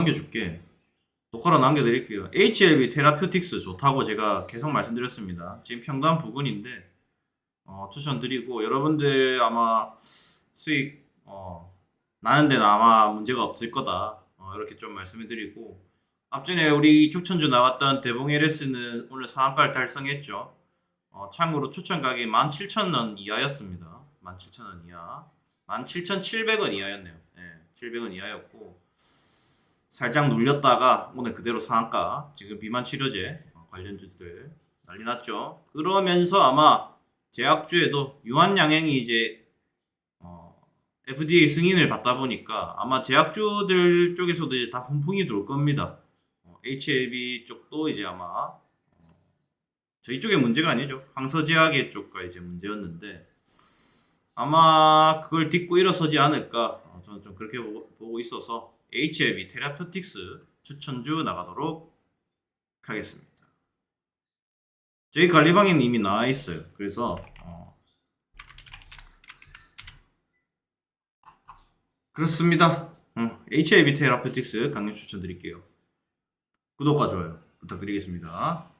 남겨줄게. 녹화로 남겨드릴게요. HLB 테라퓨틱스 좋다고 제가 계속 말씀드렸습니다. 지금 평단 부근인데 어, 추천드리고 여러분들 아마 수익 어, 나는 데는 아마 문제가 없을 거다. 어, 이렇게 좀 말씀해드리고 앞전에 우리 추천주 나왔던 대봉 LS는 오늘 상한가를 달성했죠. 어, 참고로 추천 가격이 17,000원 이하였습니다. 17,000원 이하. 17,700원 이하였네요. 예, 700원 이하였고 살짝 눌렸다가 오늘 그대로 상한가 지금 비만 치료제 어, 관련주들 난리 났죠. 그러면서 아마 제약주에도 유한 양행이 이제 어, FDA 승인을 받다 보니까 아마 제약주들 쪽에서도 이제 다 훈풍이 돌 겁니다. 어, HLB 쪽도 이제 아마 어, 저희 쪽에 문제가 아니죠. 항서제약의 쪽과 이제 문제였는데 아마 그걸 딛고 일어서지 않을까 어, 저는 좀 그렇게 보고, 보고 있어서 HLB 테라퓨틱스 추천주 나가도록 하겠습니다. 저희 관리방에는 이미 나와 있어요. 그래서 어, 그렇습니다. 음, HLB 테라퓨틱스 강력 추천드릴게요. 구독과 좋아요 부탁드리겠습니다.